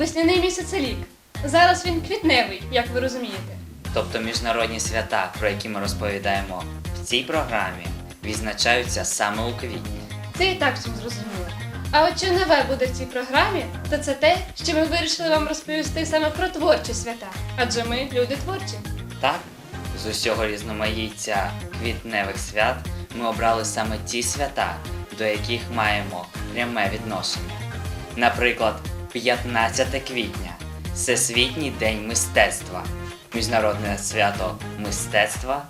весняний місяцелік. Зараз він квітневий, як ви розумієте. Тобто міжнародні свята, про які ми розповідаємо в цій програмі, відзначаються саме у квітні. Це і так всім зрозуміло. А от що нове буде в цій програмі, то це те, що ми вирішили вам розповісти саме про творчі свята. Адже ми люди творчі. Так, з усього різноманіття квітневих свят ми обрали саме ті свята, до яких маємо пряме відношення. Наприклад, 15 квітня Всесвітній день мистецтва, міжнародне свято мистецтва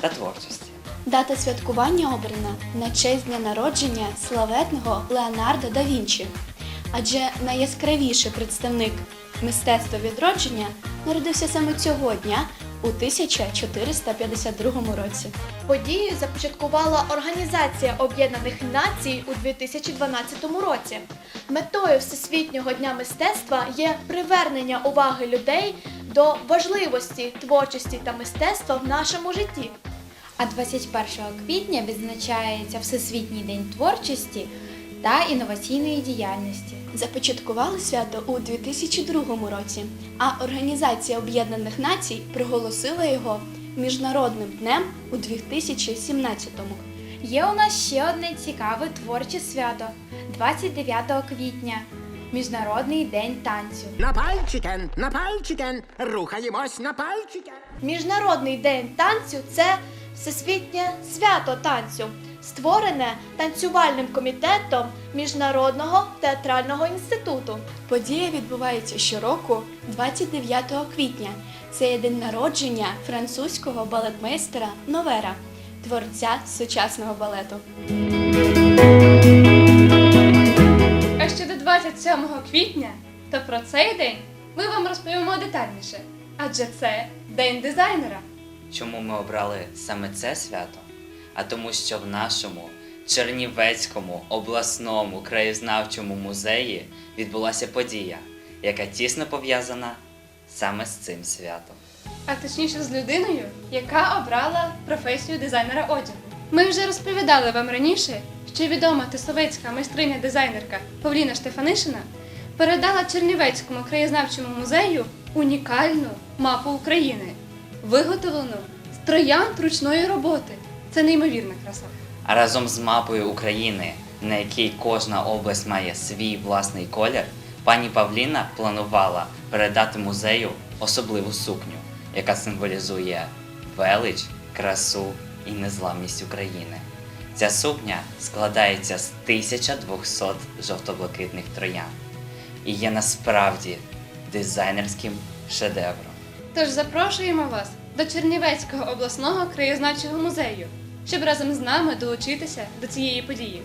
та творчості. Дата святкування обрана на честь дня народження славетного Леонардо да Вінчі. Адже найяскравіший представник мистецтва відродження народився саме цього дня у 1452 році. Подію започаткувала Організація Об'єднаних Націй у 2012 році. Метою Всесвітнього дня мистецтва є привернення уваги людей до важливості творчості та мистецтва в нашому житті. А 21 квітня відзначається Всесвітній день творчості та інноваційної діяльності. Започаткували свято у 2002 році, а Організація Об'єднаних Націй проголосила його міжнародним днем у 2017-му. Є у нас ще одне цікаве творче свято 29 квітня Міжнародний день танцю. На пальчикен, на пальчикен, рухаємось на пальчикен. Міжнародний день танцю це всесвітнє свято танцю, створене танцювальним комітетом Міжнародного театрального інституту. Подія відбувається щороку 29 квітня. Це є день народження французького балетмейстера Новера, творця сучасного балету. А щодо 27 квітня, то про цей день ми вам розповімо детальніше. Адже це день дизайнера. Чому ми обрали саме це свято? А тому, що в нашому Чернівецькому обласному краєзнавчому музеї відбулася подія, яка тісно пов'язана саме з цим святом. а точніше з людиною, яка обрала професію дизайнера одягу. Ми вже розповідали вам раніше, що відома тисовецька майстриня-дизайнерка Павліна Штефанишина передала Чернівецькому краєзнавчому музею унікальну мапу України, виготовлену з троянд ручної роботи. Це неймовірна краса. А разом з мапою України, на якій кожна область має свій власний колір, пані Павліна планувала передати музею особливу сукню, яка символізує велич, красу і незламність України. Ця сукня складається з 1200 жовто-блакитних троян і є насправді дизайнерським шедевром. Тож запрошуємо вас до Чернівецького обласного краєзнавчого музею, щоб разом з нами долучитися до цієї події.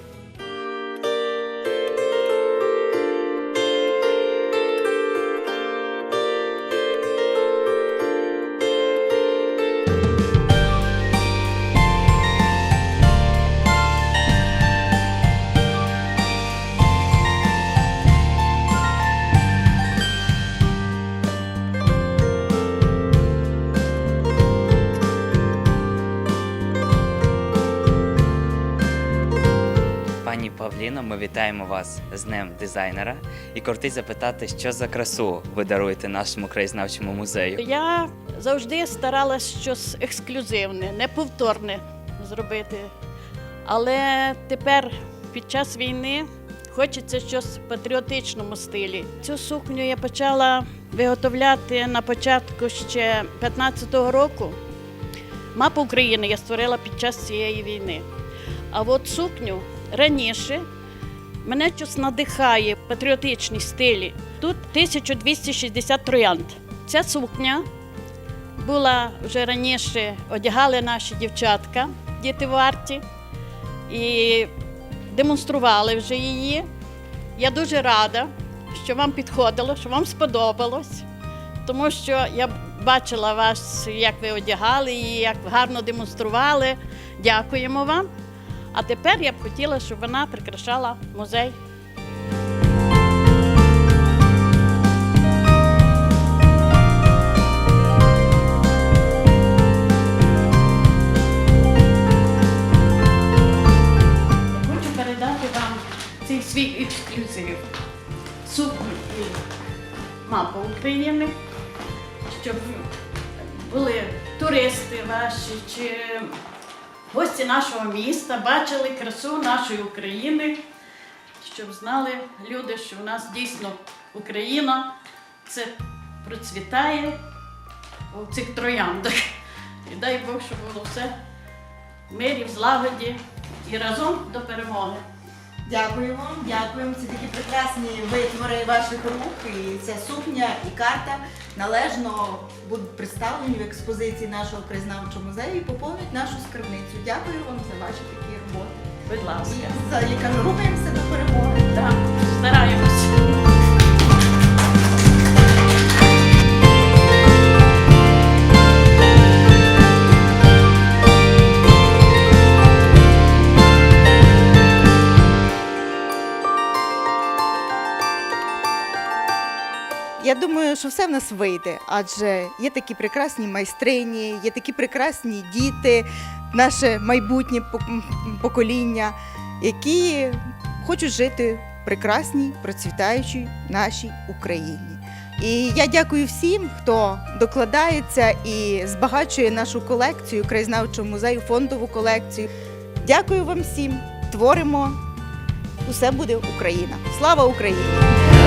Павліно, ми вітаємо вас з Днем дизайнера і кортить запитати, що за красу ви даруєте нашому краєзнавчому музею. Я завжди старалась щось ексклюзивне, неповторне зробити. Але тепер під час війни хочеться щось в патріотичному стилі. Цю сукню я почала виготовляти на початку ще 15-го року. Мапу України я створила під час цієї війни. А от сукню раніше мене щось надихає в патріотичній стилі. Тут 1260 троянд. Ця сукня була вже раніше, одягали наші дівчатка, діти варті, і демонстрували вже її. Я дуже рада, що вам підходило, що вам сподобалось, тому що я бачила вас, як ви одягали її, як гарно демонстрували. Дякуємо вам. А тепер я б хотіла, щоб вона прикрашала музей. Хочу передати вам цей свій ексклюзив. Сукню. щоб були туристи ваші чи гості нашого міста, бачили красу нашої України, щоб знали люди, що в нас дійсно Україна це процвітає у цих трояндах. І дай Бог, щоб було все в мирі, в злагоді і разом до перемоги. Дякуємо, дякуємо. Це такі прекрасні витвори ваших рук. І ця сукня і карта належно будуть представлені в експозиції нашого краєзнавчого музею і поповнять нашу скарбницю. Дякую вам за ваші такі роботи. Будь ласка. І за яка рухаємося до перемоги. Так, стараємось. Думаю, що все в нас вийде, адже є такі прекрасні майстрині, є такі прекрасні діти, наше майбутнє покоління, які хочуть жити в прекрасній, процвітаючій нашій Україні. І я дякую всім, хто докладається і збагачує нашу колекцію краєзнавчого музею, фондову колекцію. Дякую вам всім. Творимо. Усе буде Україна. Слава Україні!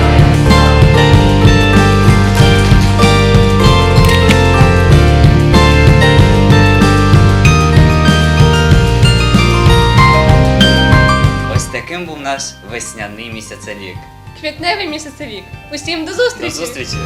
Наш весняний місяцелік. Квітневий місяцевік. Усім до зустрічі! До зустрічі!